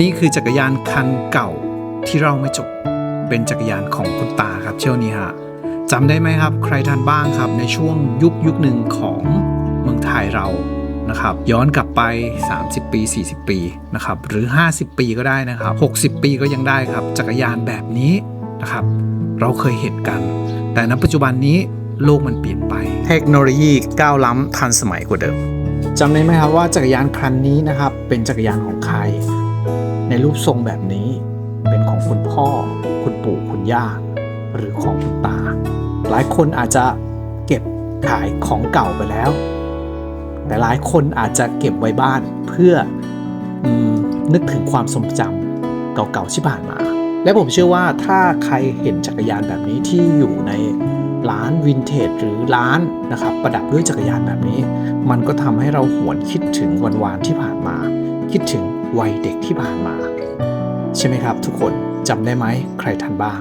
นี่คือจักรยานคันเก่าที่เราไม่จบ เป็นจักรยานของคุณตาครับเชี่ยวนี้ฮะจำได้ไหมครับ ใครทันบ้างครับในช่วงยุคยุคหนึ่งของเมืองไทยเรานะครับย้อนกลับไป 30 ปี 40 ปีนะครับหรือ 50 ปีก็ได้นะครับ 60 ปีก็ยังได้ครับ จักรยานแบบนี้นะครับ เราเคยเห็นกัน แต่ณปัจจุบันนี้โลกมันเปลี่ยนไป เทคโนโลยีก้าวล้ำทันสมัยกว่าเดิมจำได้ไหมครับว่าจักรยานคันนี้นะครับเป็นจักรยานของใคร ในรูปทรงแบบนี้เป็นของคุณพ่อ คุณปู่คุณย่า หรือของคุณตา หลายคนอาจจะเก็บขายของเก่าไปแล้ว แต่หลายคนอาจจะเก็บไว้บ้านเพื่ออนึกถึงความทรงจำเก่าๆที่ผ่านมา และผมเชื่อว่าถ้าใครเห็นจักรยานแบบนี้ที่อยู่ในร้านวินเทจหรือร้านนะครับประดับด้วยจักรยานแบบนี้ มันก็ทำให้เราหวนคิดถึงวันวานที่ผ่านมา คิดถึง วัยเด็กที่ผ่านมา ใช่ไหมครับทุกคนจำได้ไหมใครทันบ้าง